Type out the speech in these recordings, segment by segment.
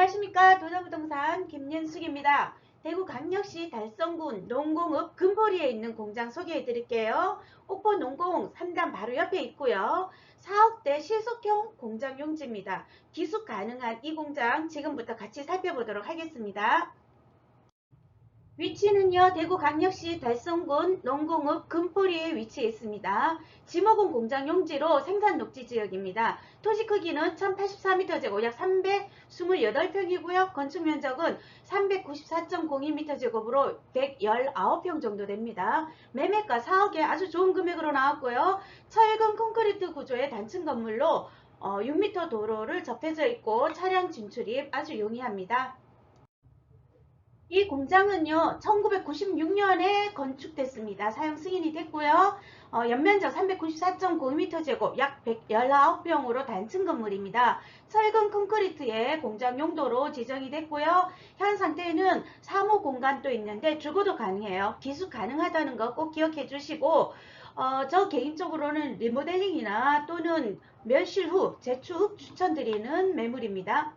안녕하십니까 도자부동산 김연숙입니다. 대구광역시 달성군 농공읍 금포리에 있는 공장 소개해 드릴게요. 옥포 농공 3단 바로 옆에 있고요. 4억대 실속형 공장 용지입니다. 기숙 가능한 이 공장 지금부터 같이 살펴보도록 하겠습니다. 위치는요 대구광역시 달성군 농공읍 금포리에 위치해 있습니다. 지목은 공장 용지로 생산 녹지 지역입니다. 토지 크기는 1084m 제곱 약 328평이고요. 건축 면적은 394.02m 제곱으로 119평 정도 됩니다. 매매가 4억에 아주 좋은 금액으로 나왔고요. 철근 콘크리트 구조의 단층 건물로 어, 6m 도로를 접해져 있고 차량 진출이 아주 용이합니다. 이 공장은요 1996년에 건축됐습니다. 사용 승인이 됐고요. 어, 연면적 394.9m 제곱 약 119평으로 단층 건물입니다. 철근 콘크리트의 공장 용도로 지정이 됐고요. 현 상태에는 사무 공간도 있는데 주거도 가능해요. 기숙 가능하다는 거 꼭 기억해 주시고 어, 저 개인적으로는 리모델링이나 또는 멸실 후 재추 후 추천드리는 매물입니다.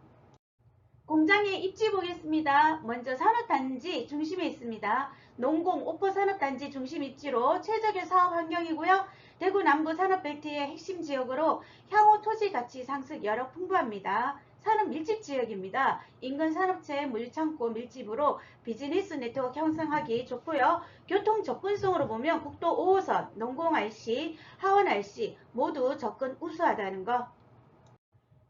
공장의 입지 보겠습니다. 먼저 산업단지 중심에 있습니다. 농공 오포 산업단지 중심 입지로 최적의 사업 환경이고요. 대구 남부 산업벨트의 핵심 지역으로 향후 토지 가치 상승 여력 풍부합니다. 산업 밀집 지역입니다. 인근 산업체 물창고 밀집으로 비즈니스 네트워크 형성하기 좋고요. 교통 접근성으로 보면 국도 5호선, 농공 RC, 하원 RC 모두 접근 우수하다는 거.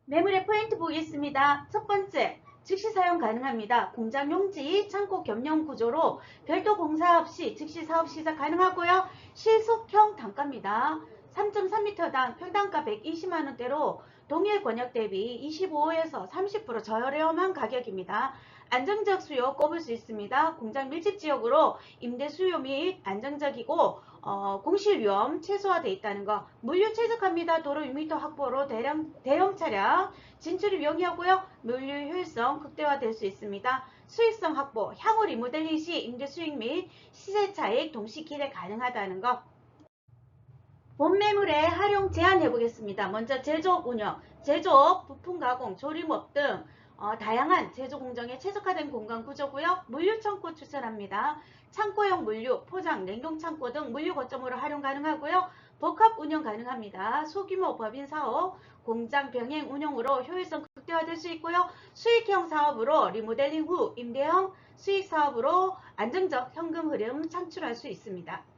매물의 포인트 보겠습니다. 첫 번째, 즉시 사용 가능합니다. 공장 용지, 창고 겸용 구조로 별도 공사 없이 즉시 사업 시작 가능하고요. 실속형 단가입니다. 3.3m당 평당가 120만원대로 동일 권역 대비 25에서 30% 저렴한 가격입니다. 안정적 수요 꼽을 수 있습니다. 공장 밀집 지역으로 임대 수요 및 안정적이고 어, 공실 위험 최소화되어 있다는 거. 물류 최적합니다. 도로 6m 확보로 대량, 대형 차량 진출이 용이하고요. 물류 효율성 극대화될 수 있습니다. 수익성 확보, 향후 리모델링 시 임대 수익 및 시세 차익 동시 기대 가능하다는 거. 본 매물의 활용 제한해 보겠습니다. 먼저 제조업 운영, 제조업, 부품 가공, 조림업 등 어, 다양한 제조 공정에 최적화된 공간 구조고요. 물류 창고 추천합니다. 창고형 물류, 포장, 냉동 창고 등 물류 거점으로 활용 가능하고요. 복합 운영 가능합니다. 소규모 법인 사업, 공장 병행 운영으로 효율성 극대화될 수 있고요. 수익형 사업으로 리모델링 후 임대형 수익 사업으로 안정적 현금 흐름 창출할 수 있습니다.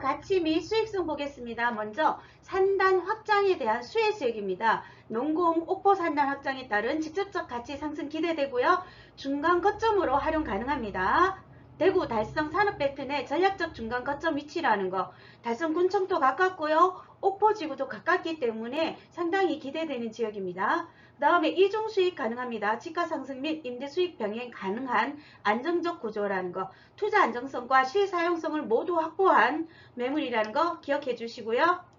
향후 가치 및 수익성 보겠습니다. 먼저 산단 확장에 대한 수혜 수익입니다. 농공 옥포 산단 확장에 따른 직접적 가치 상승 기대되고요. 중간 거점으로 활용 가능합니다. 대구 달성 산업벨트 내 전략적 중간 거점 위치라는 거. 달성 군청도 가깝고요. 옥포 지구도 가깝기 때문에 상당히 기대되는 지역입니다. 그 다음에 이중 수익 가능합니다. 지가 상승 및 임대 수익 병행 가능한 안정적 구조라는 거. 투자 안정성과 실사용성을 모두 확보한 매물이라는 거 기억해 주시고요.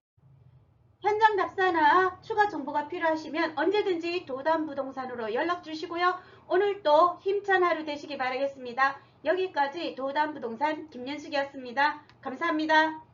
현장 답사나 추가 정보가 필요하시면 언제든지 도담부동산으로 연락 주시고요. 오늘도 힘찬 하루 되시기 바라겠습니다. 여기까지 도담부동산 김연숙이었습니다. 감사합니다.